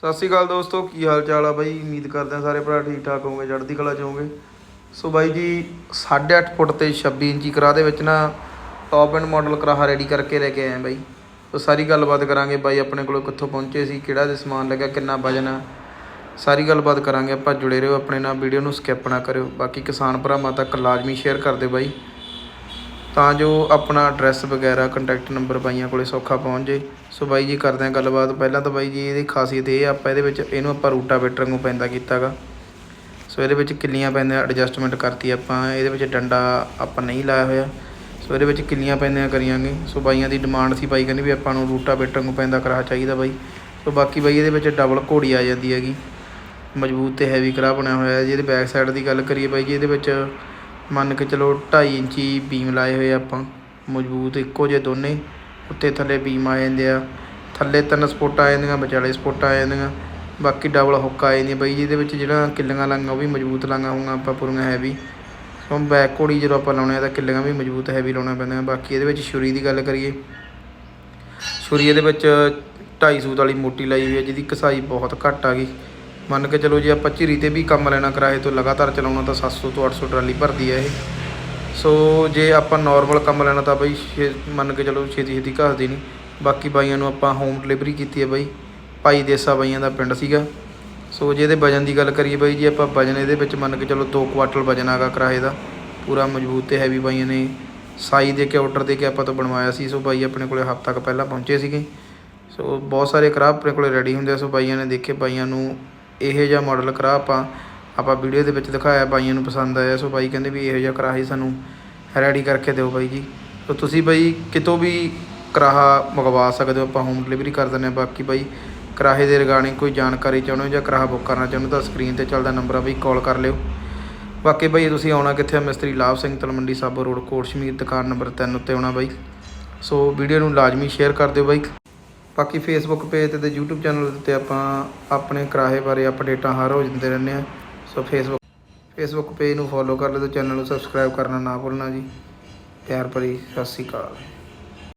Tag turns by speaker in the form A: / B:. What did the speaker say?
A: ਸਤਿ ਸ਼੍ਰੀ ਅਕਾਲ ਦੋਸਤੋ, ਕੀ ਹਾਲ ਚਾਲ ਆ ਬਾਈ? ਉਮੀਦ ਕਰਦੇ ਆ ਸਾਰੇ ਭਰਾ ਠੀਕ ਠਾਕ ਹੋਵੋਗੇ, ਚੜ੍ਹਦੀ ਕਲਾ ਚ ਹੋਵੋਗੇ। ਸੋ ਬਾਈ ਜੀ 8.5 ਫੁੱਟ ਤੇ 26 ਇੰਚੀ ਕਰਾ ਦੇ ਵਿੱਚ ਨਾ ਟੌਪ ਐਂਡ ਮਾਡਲ ਕਰਾਹਾ ਰੈਡੀ ਕਰਕੇ ਲੈ ਕੇ ਆਏ ਆ ਬਾਈ। ਸੋ ਸਾਰੀ ਗੱਲਬਾਤ ਕਰਾਂਗੇ ਬਾਈ, ਆਪਣੇ ਕੋਲ ਕਿੱਥੋਂ ਪਹੁੰਚੇ ਸੀ, ਕਿਹੜਾ ਦੇ ਸਮਾਨ ਲੱਗਾ ਕਿੰਨਾ ਵਜਨ ਆ। ਸਾਰੀ ਗੱਲਬਾਤ ਕਰਾਂਗੇ, ਆਪਾਂ ਜੁੜੇ ਰਹੋ ਆਪਣੇ ਨਾਲ, ਵੀਡੀਓ ਨੂੰ ਸਕਿਪ ਨਾ ਕਰਿਓ। ਬਾਕੀ ਕਿਸਾਨ ਭਰਾਵਾਂ ਤੱਕ ਲਾਜ਼ਮੀ ਸ਼ੇਅਰ ਕਰ ਦਿਓ ਬਾਈ। ਤਾਂ ਜੋ ਆਪਣਾ ਐਡਰੈਸ ਵਗੈਰਾ ਕੰਟੈਕਟ ਨੰਬਰ ਬਾਈਆਂ ਕੋਲੇ ਸੌਖਾ ਪਹੁੰਚ ਜੇ ਸੋ ਬਾਈ ਜੀ, ਕਰਦੇ ਹਾਂ ਗੱਲਬਾਤ। ਪਹਿਲਾਂ ਤਾਂ ਬਾਈ ਜੀ, ਇਹਦੀ ਖਾਸੀਅਤ ਇਹ ਆਪਾਂ ਇਹਦੇ ਵਿੱਚ ਇਹਨੂੰ ਆਪਾਂ ਰੂਟਾਵੇਟਰ ਨੂੰ ਪੈਂਦਾ ਕੀਤਾਗਾ। ਸੋ ਇਹਦੇ ਵਿੱਚ ਕਿੱਲੀਆਂ ਪੈਂਦੀਆਂ ਐਡਜਸਟਮੈਂਟ ਕਰਤੀ ਆਪਾਂ। ਇਹਦੇ ਵਿੱਚ ਡੰਡਾ ਆਪਾਂ ਨਹੀਂ ਲਾਇਆ ਹੋਇਆ। ਸੋ ਇਹਦੇ ਵਿੱਚ ਕਿੱਲੀਆਂ ਪੈਂਦੀਆਂ ਕਰੀਆਂਗੇ। ਸੋ ਬਾਈਆਂ ਦੀ ਡਿਮਾਂਡ ਸੀ ਬਾਈ ਕਹਿੰਦੇ ਵੀ ਆਪਾਂ ਨੂੰ ਰੂਟਾਵੇਟਰ ਨੂੰ ਪੈਂਦਾ ਕਰਾ ਚਾਹੀਦਾ ਬਾਈ। ਸੋ ਬਾਕੀ ਬਾਈ ਇਹਦੇ ਵਿੱਚ ਡਬਲ ਘੋੜੀ ਆ ਜਾਂਦੀ ਹੈਗੀ। ਮਜ਼ਬੂਤ ਤੇ ਹੈਵੀ ਕਰਾ ਬਣਿਆ ਹੋਇਆ। ਹੈ ਜੀ ਇਹਦੇ ਬੈਕ ਸਾਈਡ ਦੀ ਗੱਲ ਕਰੀਏ ਬਾਈ ਜੀ, ਇਹਦੇ ਵਿੱਚ ਮੰਨ ਕੇ ਚਲੋ 2.5 ਇੰਚੀ ਬੀਮ ਲਾਏ ਹੋਏ ਆਪਾਂ। ਮਜ਼ਬੂਤ ਇੱਕੋ ਜਿਹੇ ਦੋਨੇ। ਉੱਤੇ ਥੱਲੇ ਬੀਮ ਆ ਜਾਂਦੇ ਆ। ਥੱਲੇ ਤਿੰਨ ਸਪੋਟਾਂ ਆ ਜਾਂਦੀਆਂ, ਵਿਚਾਲੇ ਸਪੋਟਾਂ ਆ ਜਾਂਦੀਆਂ। ਬਾਕੀ ਡਬਲ ਹੁੱਕ ਆ ਜਾਂਦੀਆਂ ਬਾਈ ਜੀ ਇਹਦੇ ਵਿੱਚ ਜਿਹੜਾ ਕਿੱਲੀਆਂ ਲਾਂਗਾ ਉਹ ਵੀ ਮਜ਼ਬੂਤ ਲਾਂਗਾ ਹੋਊਗਾ ਆਪਾਂ ਪੂਰੀਆਂ ਹੈਵੀ ਸੋ ਬੈਕ ਘੋੜੀ ਜਦੋਂ ਆਪਾਂ ਲਾਉਣੇ ਆ ਤਾਂ ਕਿੱਲੀਆਂ ਵੀ ਮਜ਼ਬੂਤ ਹੈਵੀ ਲਾਉਣਾ ਪੈਂਦਾ ਬਾਕੀ ਇਹਦੇ ਵਿੱਚ ਛੁਰੀ ਦੀ ਗੱਲ ਕਰੀਏ। ਛੁਰੀ ਇਹਦੇ ਵਿੱਚ 2.5 ਸੂਤ ਵਾਲੀ ਮੋਟੀ ਲਾਈ ਹੋਈ ਹੈ ਜਿਹਦੀ ਕਸਾਈ ਬਹੁਤ ਘੱਟ ਆ ਗਈ। ਮੰਨ ਕੇ ਚਲੋ ਜੇ ਆਪਾਂ ਝਿਰੀ ਤੇ ਵੀ ਕੰਮ ਲੈਣਾ ਕਿਰਾਏ ਤੋਂ ਲਗਾਤਾਰ ਚਲਾਉਣਾ ਤਾਂ 700 ਤੋਂ 800 ਟਰਾਲੀ ਭਰਦੀ ਹੈ ਇਹ। ਸੋ ਜੇ ਆਪਾਂ ਨਾਰਮਲ ਕੰਮ ਲੈਣਾ ਤਾਂ ਬਈ ਛੇ- ਮੰਨ ਕੇ ਚਲੋ ਛੇਤੀ ਛੇਤੀ ਘਸਦੀ ਨਹੀਂ ਬਾਕੀ ਬਾਈਆਂ ਨੂੰ ਆਪਾਂ ਹੋਮ ਡਿਲੀਵਰੀ ਕੀਤੀ ਹੈ ਬਾਈ। ਭਾਈ ਦੇਸਾ ਬਾਈਆਂ ਦਾ ਪਿੰਡ ਸੀਗਾ। ਸੋ ਜੇ ਇਹਦੇ ਵਜਨ ਦੀ ਗੱਲ ਕਰੀਏ ਬਾਈ, ਜੀ ਆਪਾਂ ਵਜਨ ਇਹਦੇ ਵਿੱਚ ਮੰਨ ਕੇ ਚਲੋ 2 ਕੁਆਟਲ ਵਜਨ ਆਗਾ ਕਿਰਾਏ ਦਾ, ਪੂਰਾ ਮਜ਼ਬੂਤ ਤੇ ਹੈਵੀ ਬਾਈਆਂ ਨੇ ਸਾਈ ਦੇ ਕੇ ਆਰਡਰ ਦੇ ਕੇ ਆਪਾਂ ਤੋਂ ਬਣਵਾਇਆ ਸੀ। ਸੋ ਬਾਈ ਆਪਣੇ ਕੋਲੇ ਹਫ਼ਤਾ ਕੁ ਪਹਿਲਾਂ ਪਹੁੰਚੇ ਸੀਗੇ। ਸੋ ਬਹੁਤ ਸਾਰੇ ਕਰਾ ਆਪਣੇ ਕੋਲੇ ਰੈਡੀ ਹੁੰਦੇ ਆ। ਸੋ ਬਾਈਆਂ ਨੇ ਦੇਖੇ ਬਾਈਆਂ ਨੂੰ ਇਹੋ ਜਿਹਾ ਮਾਡਲ ਕਰਾ ਆਪਾਂ। ਆਪਾਂ ਵੀਡੀਓ ਦੇ ਵਿੱਚ ਦਿਖਾਇਆ, ਬਾਈਆਂ ਨੂੰ ਪਸੰਦ ਆਇਆ। ਸੋ ਬਾਈ ਕਹਿੰਦੇ ਵੀ ਇਹੋ ਜਿਹਾ ਕਰਾ ਸਾਨੂੰ ਰੈਡੀ ਕਰਕੇ ਦਿਓ ਬਾਈ ਜੀ। ਸੋ ਤੁਸੀਂ ਬਾਈ ਕਿਤੋਂ ਵੀ ਕਰਾਹਾ ਮੰਗਵਾ ਸਕਦੇ ਹੋ, ਆਪਾਂ ਹੋਮ ਡਿਲੀਵਰੀ ਕਰ ਦਿੰਦੇ ਹਾਂ। ਬਾਕੀ ਬਾਈ ਕਰਾਹੇ ਦੇ ਰਿਗਾਰਡਿੰਗ ਕੋਈ ਜਾਣਕਾਰੀ ਚਾਹੁੰਦੇ ਹੋ ਜਾਂ ਕਰਾਹਾ ਬੁੱਕ ਕਰਨਾ ਚਾਹੁੰਦੇ ਹੋ ਤਾਂ ਸਕਰੀਨ ਤੇ ਚੱਲਦਾ ਨੰਬਰ ਆ ਬਈ ਕਾਲ ਕਰ ਲਿਓ। ਬਾਕੀ ਬਾਈ ਤੁਸੀਂ ਆਉਣਾ ਕਿੱਥੇ ਆ? ਮਿਸਤਰੀ ਲਾਭ ਸਿੰਘ ਤਲਮੰਡੀ ਸਾਬੋ ਰੋਡ ਕੋਟਸ਼ਮੀਰ ਦੁਕਾਨ ਨੰਬਰ 3 ਉੱਤੇ ਆਉਣਾ ਬਾਈ। ਸੋ ਵੀਡੀਓ ਨੂੰ ਲਾਜ਼ਮੀ ਸ਼ੇਅਰ ਕਰ ਦਿਓ ਬਾਈ। ਬਾਕੀ ਫੇਸਬੁੱਕ ਪੇਜ ਤੇ ਤੇ YouTube ਚੈਨਲ ਉੱਤੇ ਆਪਾਂ ਆਪਣੇ ਕਿਰਾਏ ਬਾਰੇ ਅਪਡੇਟਾਂ ਹਰ ਰੋਜ਼ ਦਿੰਦੇ ਰਹਿੰਦੇ ਆ। ਸੋ ਫੇਸਬੁੱਕ ਫੇਸਬੁੱਕ ਪੇਜ ਨੂੰ ਫੋਲੋ ਕਰ ਲਓ ਤੇ ਚੈਨਲ ਨੂੰ ਸਬਸਕ੍ਰਾਈਬ ਕਰਨਾ ਨਾ ਭੁੱਲਣਾ ਜੀ। ਪਿਆਰ ਭਰੀ, ਸਤਿ ਸ਼੍ਰੀ ਅਕਾਲ।